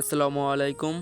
আসসালামু আলাইকুম।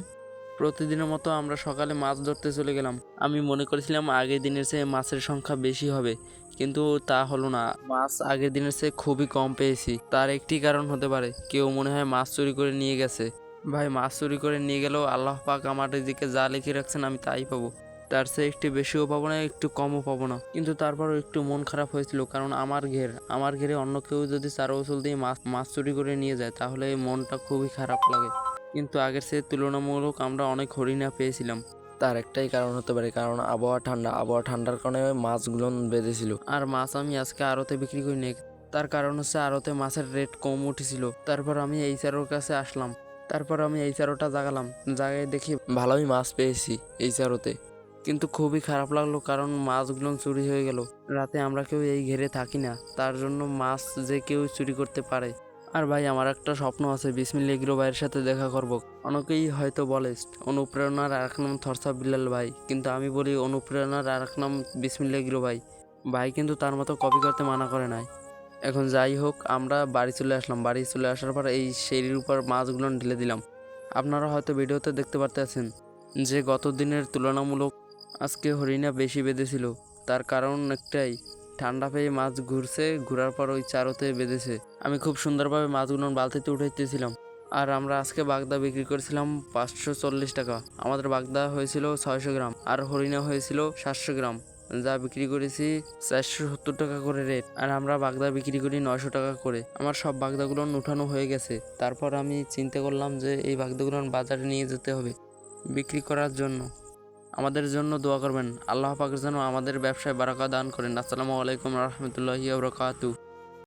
প্রতিদিনের মতো আমরা সকালে মাছ ধরতে চলে গেলাম। আমি মনে করেছিলাম আগের দিনের চেয়ে মাছের সংখ্যা বেশি হবে, কিন্তু তা হলো না। মাছ আগের দিনের চেয়ে খুবই কম পেয়েছি। তার একটি কারণ হতে পারে, কেউ মনে হয় মাছ চুরি করে নিয়ে গেছে। ভাই, মাছ চুরি করে নিয়ে গেলেও আল্লাহ পাক আমার দিকে যা লিখে রাখছেন আমি তাই পাবো। তার চেয়ে একটু বেশিও পাবো না, একটু কমও পাবো না। কিন্তু তারপরও একটু মন খারাপ হয়েছিল, কারণ আমার ঘের, আমার ঘেরে অন্য কেউ যদি চার দিয়ে মাছ মাছ চুরি করে নিয়ে যায়, তাহলে মনটা খুবই খারাপ লাগে। কিন্তু আগের চেয়ে তুলনামূলক আমরা অনেক হরিণা পেয়েছিলাম। তার একটাই কারণ হতে পারে কারণ আবহাওয়া ঠান্ডা। আবহাওয়া ঠান্ডার কারণে মাছগুলো বেঁধেছিল। আর মাছ আমি আজকে আড়তে বিক্রি করি নি তার কারণ হচ্ছে আড়তে মাছের রেট কম উঠেছিল। তারপর আমি এই চারোর কাছে আসলাম। তারপর আমি এই চারোটা জাগালাম। জাগায় দেখি ভালোই মাছ পেয়েছি এই চারোতে কিন্তু খুবই খারাপ লাগল কারণ মাছগুলো চুরি হয়ে গেল। রাতে আমরা কেউ এই ঘেরে থাকি না। তার জন্য মাছ যে কেউ চুরি করতে পারে। আর ভাই, আমার একটা স্বপ্ন আছে বিসমিল্লা এগ্রো ভাইয়ের সাথে দেখা করব। অনেকেই হয়তো বলে, অনুপ্রেরণার আর এক নাম থরসা বিল্লাল ভাই, কিন্তু আমি বলি অনুপ্রেরণার আর এক নাম বিসমিল্লা এগ্রো ভাই। ভাই কিন্তু তার মতো কপি করতে মানা করে নাই। এখন যাই হোক, আমরা বাড়ি চলে আসলাম। বাড়ি চলে আসার পর এই সিঁড়ির উপর মাছগুলো ঢেলে দিলাম। আপনারা হয়তো ভিডিওতে দেখতে পারতেছেন যে গত দিনের তুলনামূলক আজকে হরিণা বেশি বেঁধেছিল। তার কারণ একটাই ঠান্ডা পেয়ে মাছ ঘুরছে, ঘোরার পর ওই চারোতে বেঁধেছে। আমি খুব সুন্দরভাবে মাছগুলো বালতিতে উঠাইতেছিলাম আর আমরা আজকে বাগদা বিক্রি করেছিলাম পাঁচশো চল্লিশ টাকা। আমাদের বাগদা হয়েছিল ছয়শো গ্রাম আর হরিণা হয়েছিল সাতশো গ্রাম। যা বিক্রি করেছি চারশো সত্তর টাকা করে রেট। আর আমরা বাগদা বিক্রি করি নয়শো টাকা করে। আমার সব বাগদাগুলো উঠানো হয়ে গেছে। তারপর আমি চিন্তা করলাম যে এই বাগদাগুলো বাজারে নিয়ে যেতে হবে বিক্রি করার জন্য। আমাদের জন্য দোয়া করবেন। আল্লাহ পাকের যেন আমাদের ব্যবসায় বারাকা দান করেন। আসসালামু আলাইকুম রহমতুল্লাহ বরকাতু